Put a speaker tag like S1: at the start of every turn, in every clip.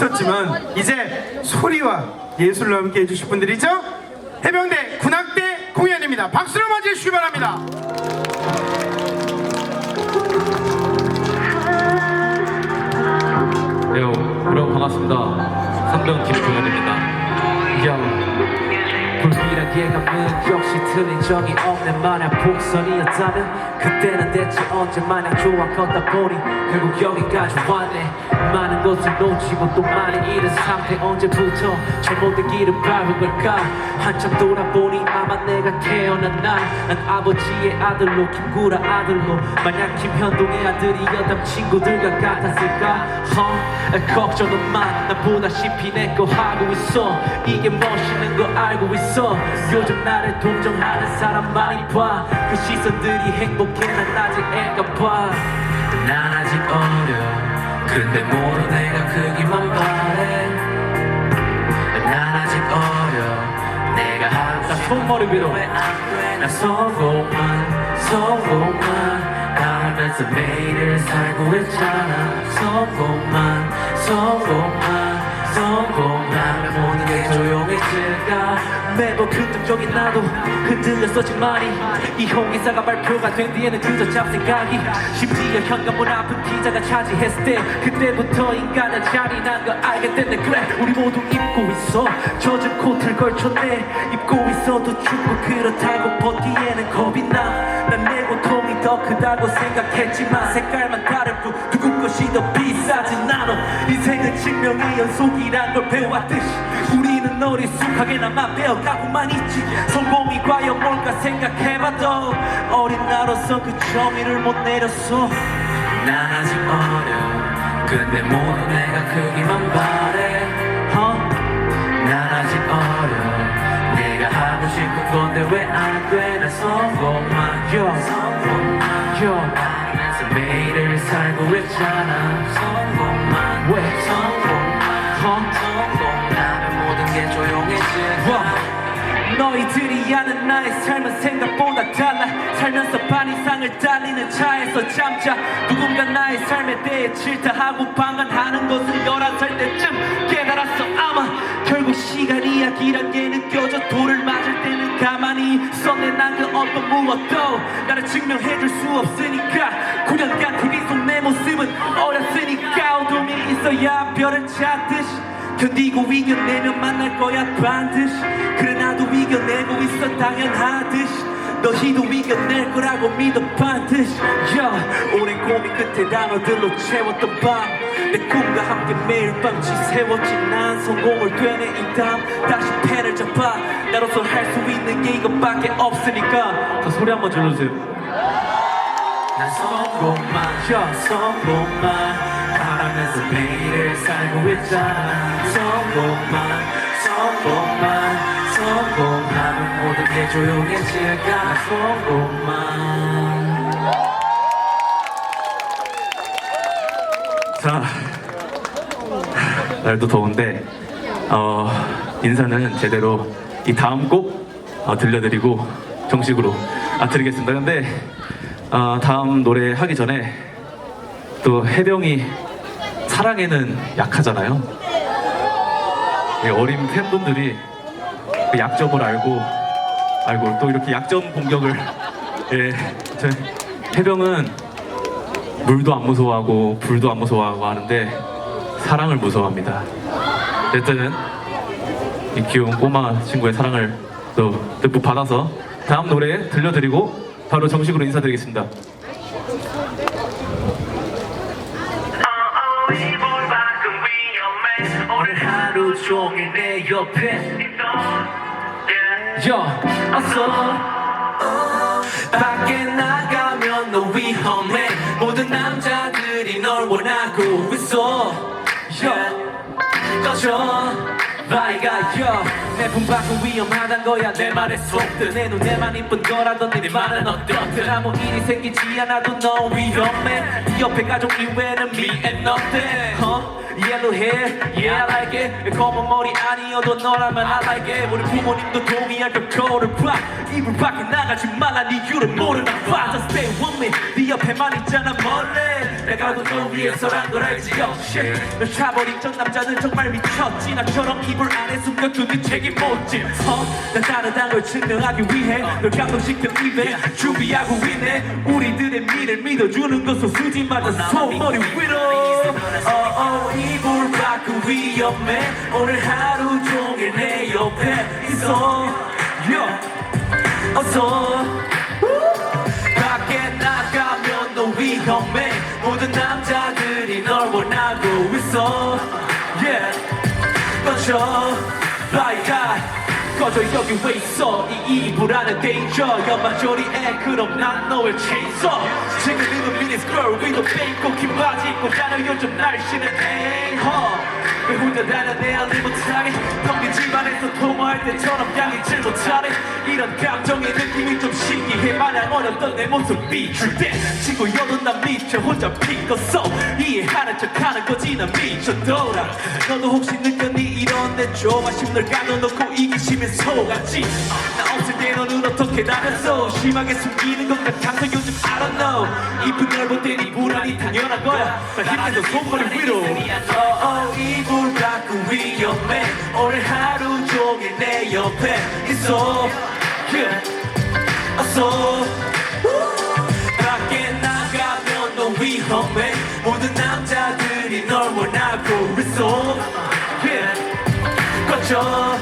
S1: 없었지만 이제 소리와 예술로 함께 해주실 분들이죠 해병대 군악대 공연입니다 박수로 맞이해 주시기 바랍니다
S2: 네, 여러분 반갑습니다. 상병 김동현입니다. 야,
S3: 예감은 역시 틀린 적이 없는 마냥 복선이었다면 그때는 대체 언제 마냥 좋아 걷다 보니 결국 여기까지 왔네. 많은 것을 놓치고 또 많이 잃은 상태 언제부터 잘못된 길을 밟은 걸까? 한참 돌아보니 아마 내가 태어난 날난 아버지의 아들로 김구라 아들로 만약 김현동의 아들이 여담 친구들과 같았을까? 어? 걱정은 마. 나보다시피 내 거 하고 있어 이게 멋있는 거 알고 있어. 요즘 나를 동정하는 사람 많이 봐 그 시선들이 행복해 난 아직 애가 봐난 아직 어려. 근데 모두 내가 크기만 바래. 난 아직 어려. 내가 항상 손머리 위로. 왜안돼나 성공만 성공만 나면서 매일을 살고 있잖아. 성공만 성공만 성공하면 모든 게 조용해질까 매번 긍정적인 나도 흔들렸었지만이 이 홍기사가 발표가 된 뒤에는 그저 잡생각이 심지어 현관문 앞은 기자가 차지했을 때 그때부터 인간은 잔인한 걸 알게 됐네. 그래 우리 모두 입고 있어. 젖은 코트를 걸쳤네. 입고 있어도 춥고 그렇다고 벗기에는 겁이 나난 내 고통이 더 크다고 생각했지만 색깔만 다른 뿐 누구 것이 더 비싸지 나도 인생은 증명의 연속이란 걸 배워왔듯이 우리 는 어리숙하게나마 배워가고만 있지. 성공이 과연 뭘까 생각해봐도 어린 나로서 그 정의를 못 내렸어. 난 아직 어려 근데 모두 내가 크기만 바래. 어? 난 아직 어려 내가 하고 싶은 건데 왜 안 돼 난 성공만 yo 성공만 yo 하면서 매일을 살고 있잖아. 성공만 왜 모든 게 조용해질까 너희들이 아는 나의 삶은 생각보다 달라. 살면서 반 이상을 달리는 차에서 잠자. 누군가 나의 삶에 대해 질타하고 방관하는 것을 열한 살 때쯤 깨달았어 아마. 결국 시간 이야기란 게 느껴져 돌을 맞을 때는 가만히 있었네 난그 어떤 무엇도 나를 증명해줄 수 없으니까. 9년간 TV 속내 모습은 어렸으니까. 어둠이 있어야 별을 찾듯이 견디고 이겨내면 만날 거야 반드시. 그래 나도 이겨내고 있어 당연하듯이. 너희도 이겨낼 거라고 믿어 반드시. yeah. 오랜 고민 끝에 단어들로 채웠던 밤. 내 꿈과 함께 매일 밤 지새웠지. 난 성공을 되뇌인 다음 다시 펜을 잡아. 나로서 할 수 있는 게 이것밖에 없으니까.
S2: 자 소리 한번 질러주세요.
S3: 난 성공만 야 성공만 바라면서 매일을 살고 있잖아 성공만 성공만 성공하면 모든 게 조용해질까? 난 성공만.
S2: 자, 날도 더운데 어, 인사는 제대로 이 다음 곡 어, 들려드리고 정식으로 아, 드리겠습니다. 근데 어, 다음 노래 하기 전에 또 해병이 사랑에는 약하잖아요. 예, 어린 팬분들이 그 약점을 알고 알고 또 이렇게 약점 공격을 예, 저 해병은 물도 안 무서워하고 불도 안 무서워하고 하는데 사랑을 무서워합니다. 어쨌든 이 귀여운 꼬마 친구의 사랑을 또 듬뿍 받아서 다음 노래 들려드리고 바로 정식으로 인사드리겠습니다.
S3: 밖에 나가면 너 위험해. 모든 남자들이 널 원하고 있어. 야 꺼져 바이가 야내품 밖은 위험하단 거야. 내 말에 속들. 내 눈에만 이쁜 거라던데 네 말은 어떻든 아무 일이 생기지 않아도 너 위험해. 네 옆에 가족 이외에는 me and nothing 어? Yellow hair, yeah I like it. 검은 머리 아니어도 너라면 I like it. 우리 부모님도 동의할 걸 거울을 봐. 이불 밖에 나가지 말란 이유를 모르나 봐. Just stay with me. 네 옆에만 있잖아 몰 래 내가도 널 위해서란 걸 알지 역시. 널 차버린 전 남자는 정말 미쳤지. 나처럼 이불 안에 숨겨두는 책임 어? 난 다르단 걸 증명하기 위해 널 감동시킨 입에 준비하고 있네. 우리들의 미를 믿어주는 것은 수지 맞아 손머리 위로. 어어 이불 밖은 위험해. 오늘 하루 종일 내 옆에 있어 yeah. 어서. 밖에 나가면 너 위험해 남자들이 널 원하고 있어. Yeah. 꺼져. 라이가 꺼져 여기 왜 있어 이 이불 안에 danger. 연마 조리해 그럼 난 너의 chainsaw. 지금 입은 미니스컬 위도 빼입고 긴 바지 입고 자는 요즘 날씨는 앵허 왜 혼자 다녀내 알리 못하게 텅빈 집안에서 통화할 때처럼 양이질 못하네 이런 감정의 느낌이 좀 신기해 마냥 어렸던 내 모습 비출 때 친구여도 난 미쳐 혼자 피었어. 이해하는 척하는 거지 난 미쳐돌아 너도 혹시 느꼈니? 이런 내 조마심 널 가둬놓고 이기심에 속았지. 나 없을 때 너는 어떻게 나갔어? 심하게 숨기는 것 같아서 요즘 I don't know. 이쁜 널볼 때니 불안이 당연한 거야. 나 힘내서 손머리 위로 어어 이불 밖은 위험해. 오늘 하루 종일 내 옆에 있어. Yeah. 어서 밖에 나가면 너 위험해. 모든 남자들이 널 원하고 있어. Yeah. 꺼져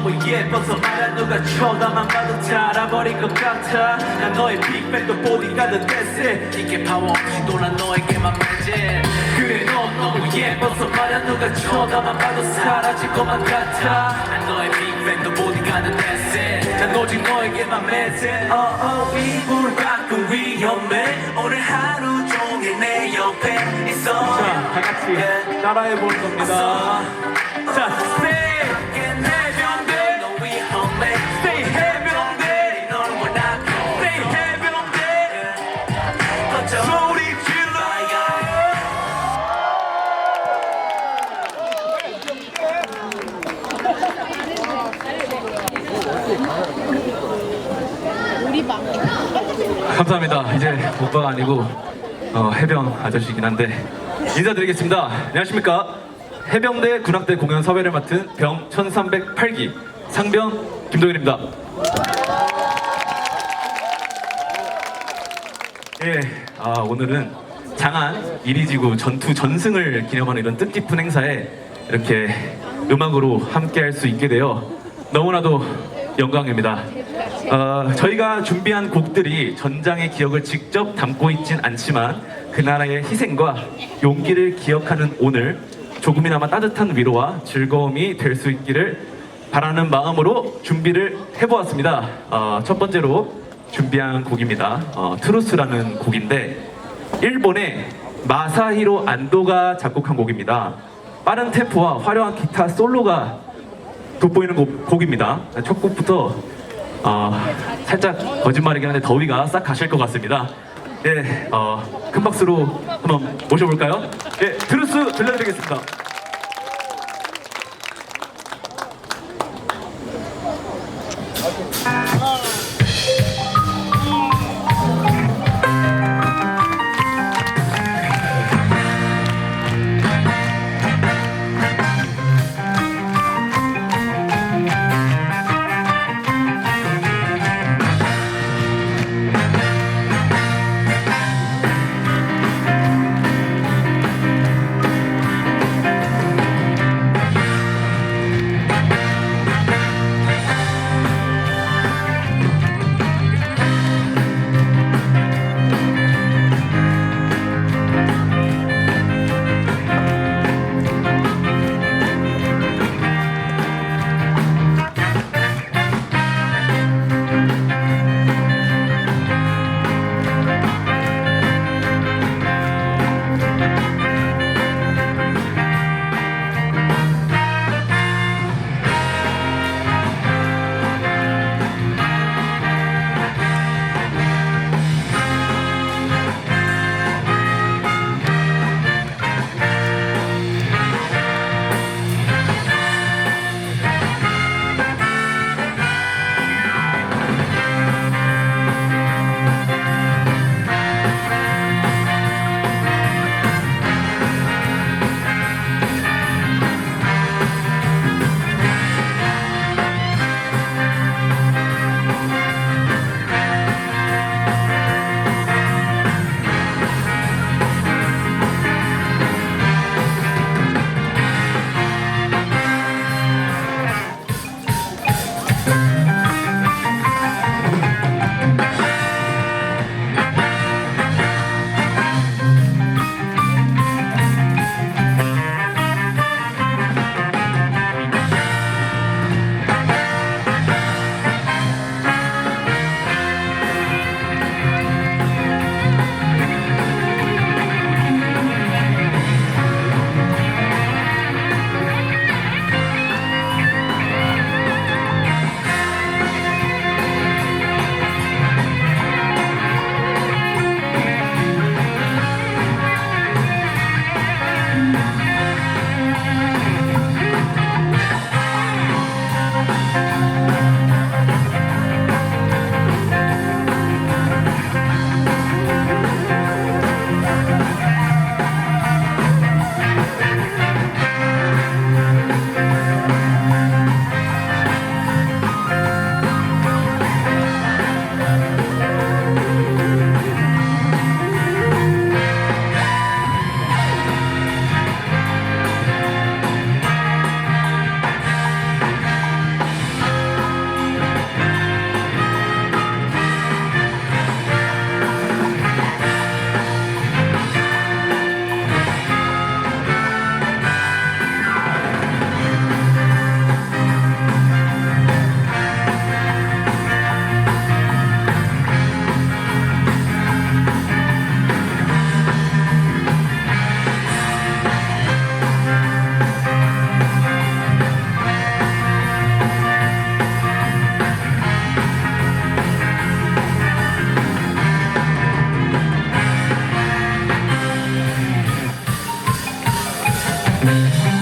S3: 너무 예뻐서 말야 누가 쳐다만 봐도 달아버릴 것 같아. 난 너의 빅뱅도 보디가드 됐어. 이게 파워 없이 놀란 너에게만 말지 그래 넌 너무 예뻐서 말야 누가 쳐다만 봐도 사라질 것만 같아. 난 너의 빅뱅도 보디가드 됐어. 난 오직 너에게만 맺어 어어 이불 밖은 위험해. 오늘 하루 종일 내 옆에 있어. 자 다같이 따라해 보는 겁니다. 자 stay 해병
S2: 감사합니다. 이제 오빠가 아니고 어, 해병 아저씨긴 한데 인사드리겠습니다. 안녕하십니까? 해병대 군악대 공연 섭외를 맡은 병 1308기 상병 김동현입니다. 예, 아, 오늘은 장안 이리지구 전투 전승을 기념하는 이런 뜻깊은 행사에 이렇게 음악으로 함께 할 수 있게 되어 너무나도 영광입니다. 어, 저희가 준비한 곡들이 전장의 기억을 직접 담고 있진 않지만 그 나라의 희생과 용기를 기억하는 오늘 조금이나마 따뜻한 위로와 즐거움이 될 수 있기를 바라는 마음으로 준비를 해보았습니다. 어, 첫 번째로 준비한 곡입니다. 어, 트루스라는 곡인데 일본의 마사히로 안도가 작곡한 곡입니다. 빠른 템포와 화려한 기타 솔로가 돋보이는 곡, 곡입니다. 첫 곡부터 어, 살짝 거짓말이긴 한데 더위가 싹 가실 것 같습니다. 예, 어, 큰 박수로 한번 모셔볼까요? 예, 트루스 들려드리겠습니다. Mm-hmm.